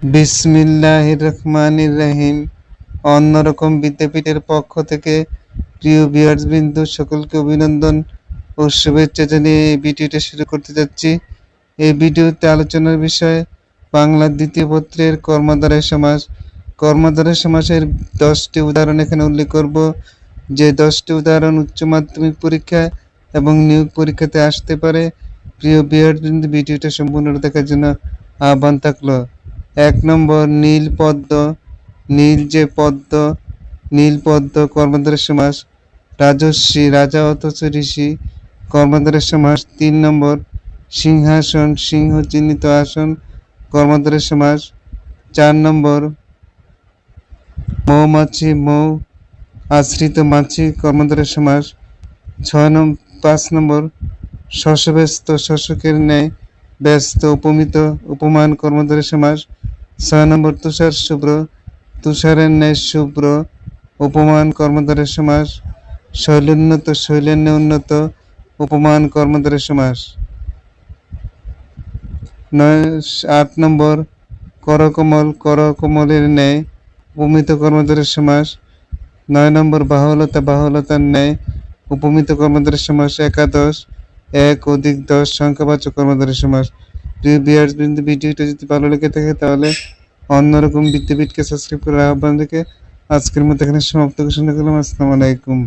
বিসমিল্লাহির রহমানির রহিম। অন্যরকম বিদ্যাপীঠের পক্ষ থেকে প্রিয় ভিউয়ার্স বিন্দু সকলকে অভিনন্দন ও শুভেচ্ছা জানিয়ে এই ভিডিওটা শুরু করতে যাচ্ছি। এই ভিডিওতে আলোচনার বিষয় বাংলার দ্বিতীয় পত্রের কর্মধারয় সমাস। কর্মধারয় সমাসের দশটি উদাহরণ এখানে উল্লেখ করব। যে দশটি উদাহরণ উচ্চ মাধ্যমিক পরীক্ষা এবং নিয়োগ পরীক্ষাতে আসতে পারে, প্রিয় ভিউয়ার্স বিন্দু ভিডিওটা সম্পূর্ণ দেখার জন্য আহ্বান থাকল। এক নম্বর নীল পদ্ম, নীল যে পদ্ম, নীল পদ্ম কর্মধারের সমাস রাজস্বী রাজা অথচ ঋষি কর্মধারের সমাস তিন নম্বর সিংহাসন সিংহ চিহ্নিত আসন কর্মধারের সমাস চার নম্বর মৌমাছি, মৌ আশ্রিত মাছি কর্মধারের সমাস ছয় নম্বর পাঁচ নম্বর শশব্যস্ত, শশকের ন্যায় ব্যস্ত, উপমিত, উপমান কর্মধারের সমাস ছয় নম্বর তুষার শুভ্র, তুষারের ন্যায় শুভ্র, উপমান কর্মধারের সমাস, শৈলোন্নত শৈলের উন্নত, উপমান কর্মধারের সমাস। নয়, আট নম্বর, করকমল, করকমলের ন্যায়, উপমিত কর্মধারের সমাস। নয় নম্বর, বাহুলতা, বাহুলতার ন্যায়, উপমিত কর্মধারের সমাস, একাদশ, এক অধিক দশ সংখ্যাবাচক কর্মধারের সমাস। প্রিয় বিয়ার্স বিন্দু ভিডিওটা যদি ভালো লেগে থাকে, তাহলে অন্যরকম বিদ্যাপীঠকে সাবস্ক্রাইব করার আহ্বান রেখে আজকের মতো এখানে সমাপ্ত ঘোষণা করলাম আসসালামু আলাইকুম।